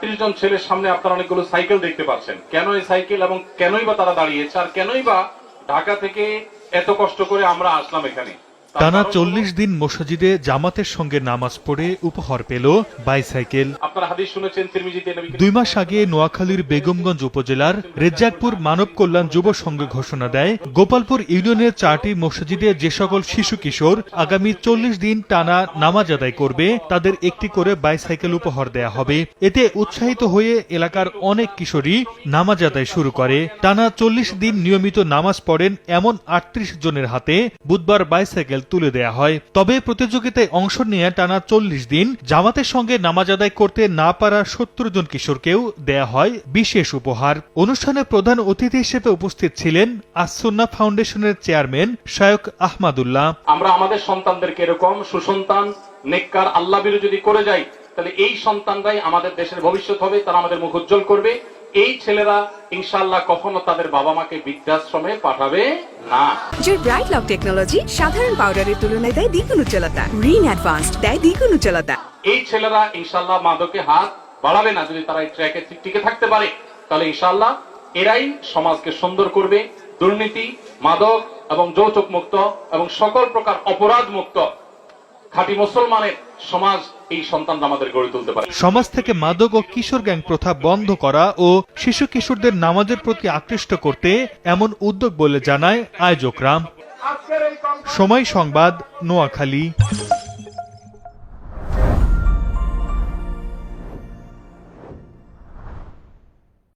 ত্রিশ জন ছেলের সামনে আপনারা অনেকগুলো সাইকেল দেখতে পাচ্ছেন। কেন এই সাইকেল এবং কেনই বা তারা দাঁড়িয়েছে? আর কেনই বা ঢাকা থেকে এত কষ্ট করে আমরা আসলাম এখানে? টানা চল্লিশ দিন মসজিদে জামাতের সঙ্গে নামাজ পড়ে উপহার পেল বাইসাইকেল। দুই মাস আগে নোয়াখালীর বেগমগঞ্জ উপজেলার রেজ্জাকপুর মানব কল্যাণ যুব সংঘ ঘোষণা দেয় গোপালপুর ইউনিয়নের চারটি মসজিদে যে সকল শিশু কিশোর আগামী চল্লিশ দিন টানা নামাজ আদায় করবে তাদের একটি করে বাইসাইকেল উপহার দেয়া হবে। এতে উৎসাহিত হয়ে এলাকার অনেক কিশোরী নামাজ আদায় শুরু করে। টানা চল্লিশ দিন নিয়মিত নামাজ পড়েন এমন আটত্রিশ জনের হাতে বুধবার বাইসাইকেল তুলে দেয়া হয়। তবে প্রতিযোগিতায় অংশ নিয়ে টানা চল্লিশ দিন জামাতের সঙ্গে নামাজ আদায় করতে না পারা সত্তর জন কিশোরকেও দেয়া হয় বিশেষ উপহার। অনুষ্ঠানে প্রধান অতিথি হিসেবে উপস্থিত ছিলেন আসন্না ফাউন্ডেশনের চেয়ারম্যান শায়ক আহমাদুল্লাহ। আমরা আমাদের সন্তানদেরকে এরকম সুসন্তান, নেককার, আল্লাহ যদি করে যাই, তাহলে এই সন্তানরাই আমাদের দেশের ভবিষ্যৎ হবে, তারা আমাদের মুখ উজ্জ্বল করবে। এই ছেলেরা ইনশাআল্লাহ কখনো তাদের বাবা মাকে বৃদ্ধাশ্রমে পাঠাবে না। জোর ব্রাইট লক টেকনোলজি সাধারণ পাউডারের তুলনায় দেয় দ্বিগুণ উজ্জ্বলতা। রিন অ্যাডভান্সড দেয় দ্বিগুণ উজ্জ্বলতা। এই ছেলেরা ইনশাআল্লাহ মাদকে হাত বাড়াবে না যদি তারা এই ট্র্যাকে টিকে থাকতে পারে। তাহলে ইনশাআল্লাহ এরাই সমাজকে সুন্দর করবে। দুর্নীতি মাদক এবং যৌতুক মুক্ত এবং সকল প্রকার অপরাধ মুক্ত খাঁটি মুসলমানের সমাজ এই সন্তানরা আমাদের গড়ে তুলতে পারে। সমাজ থেকে মাদক ও কিশোর গ্যাং প্রথা বন্ধ করা ও শিশু কিশোরদের নামাজের প্রতি আকৃষ্ট করতে এমন উদ্যোগ বলে জানায় আয়োজক রাম। সময় সংবাদ নোয়াখালী।